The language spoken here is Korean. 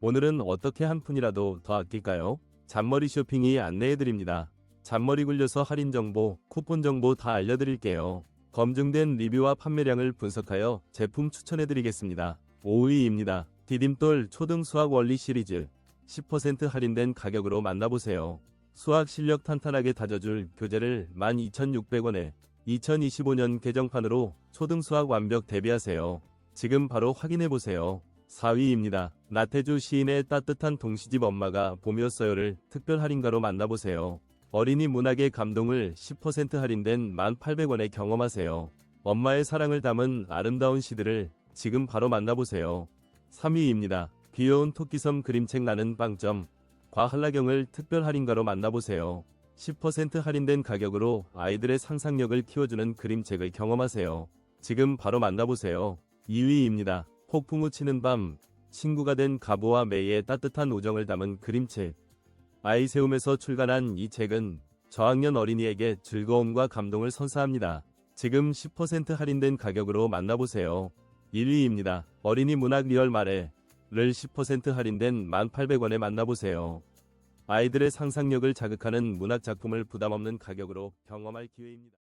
오늘은 어떻게 한 푼이라도 더 아낄까요? 잔머리 쇼핑이 안내해드립니다. 잔머리 굴려서 할인 정보, 쿠폰 정보 다 알려드릴게요. 검증된 리뷰와 판매량을 분석하여 제품 추천해드리겠습니다. 5위입니다. 디딤돌 초등 수학 원리 시리즈 10% 할인된 가격으로 만나보세요. 수학 실력 탄탄하게 다져줄 교재를 12,600원에 2025년 개정판으로 초등 수학 완벽 대비하세요. 지금 바로 확인해보세요. 4위입니다. 나태주 시인의 따뜻한 동시집 엄마가 봄이었어요를 특별 할인가로 만나보세요. 어린이 문학의 감동을 10% 할인된 1,800원에 경험하세요. 엄마의 사랑을 담은 아름다운 시들을 지금 바로 만나보세요. 3위입니다. 귀여운 토끼섬 그림책 나는 빵점 과한라경을 특별 할인가로 만나보세요. 10% 할인된 가격으로 아이들의 상상력을 키워주는 그림책을 경험하세요. 지금 바로 만나보세요. 2위입니다. 폭풍우 치는 밤 친구가 된 가보와 메이의 따뜻한 우정을 담은 그림책 아이세움에서 출간한 이 책은 저학년 어린이에게 즐거움과 감동을 선사합니다. 지금 10% 할인된 가격으로 만나보세요. 1위입니다. 어린이 문학 리얼 말에를 10% 할인된 1,800원에 만나보세요. 아이들의 상상력을 자극하는 문학 작품을 부담 없는 가격으로 경험할 기회입니다.